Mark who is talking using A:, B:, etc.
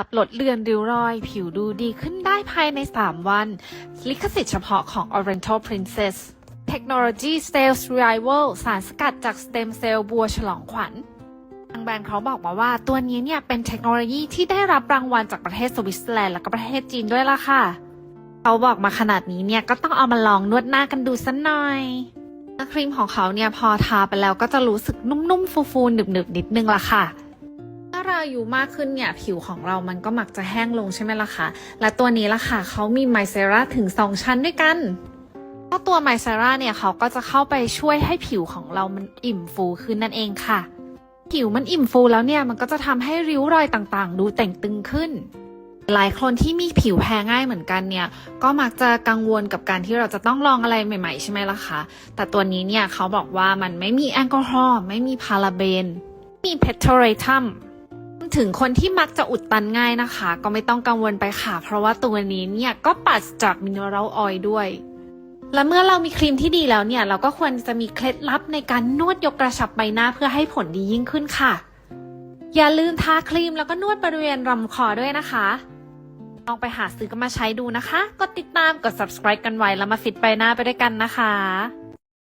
A: ับลดเลือนริ้วรอย ผิวดูดีขึ้นได้ภายใน 3 วัน ลิขสิทธิ์เฉพาะของ Oriental Princess เทคโนโลยี Sales Revival สารสกัดจากสเต็มเซลล์บัวฉลองขวัญทางแบรนด์เขาบอกมาว่าตัวนี้เนี่ยเป็นเทคโนโลยีที่ได้รับรางวัลจากประเทศสวิตเซอร์แลนด์และก็ประเทศจีนด้วยล่ะค่ะ เขาบอกมาขนาดนี้เนี่ยก็ต้องเอามาลองนวดหน้ากันดูสักหน่อยครีมของเขาเนี่ยพอทาไปแล้วก็จะรู้สึกนุ่มๆฟูๆหนึบๆนิดนึงล่ะค่ะ เราอายู่มากขึ้นเนี่ยผิวของเรามันก็มักจะแห้งลงใช่ไหมล่ะคะ และตัวนี้ล่ะค่ะเขามีไมเซราถึง 2 ชั้นด้วยกันก็ตัวไมเซราเนี่ยเขาก็จะเข้าไปช่วยให้ผิวของเรามันอิ่มฟูขึ้นนั่นเองค่ะ ผิวมันอิ่มฟูแล้วเนี่ยมันก็จะทำให้ริ้วรอยต่างๆ ดูแต่งตึงขึ้น หลายคนที่มีผิวแพ้ง่ายเหมือนกันเนี่ย ก็มักจะกังวลกับการที่เราจะต้องลองอะไรใหม่ๆ ใช่ไหมล่ะคะ แต่ตัวนี้เนี่ยเขาบอกว่ามันไม่มีแอลกอฮอล์ไม่มีพาราเบน มีเพทเรทัม ถึงคนที่มักจะอุดตันง่ายนะคะ ก็ไม่ต้องกังวลไปค่ะ เพราะว่าตัวนี้เนี่ยก็ปราศจากมินเนอรัลออยล์ด้วย และเมื่อเรามีครีมที่ดีแล้วเนี่ย เราก็ควรจะมีเคล็ดลับในการนวดยกกระชับใบหน้าเพื่อให้ผลดียิ่งขึ้นค่ะ อย่าลืมทาครีมแล้วก็นวดบริเวณลำคอด้วยนะคะ ลองไปหาซื้อกันมาใช้ดูนะคะ กดติดตามกด subscribe กันไว้แล้วมาฟิตใบหน้าไปด้วยกันนะคะ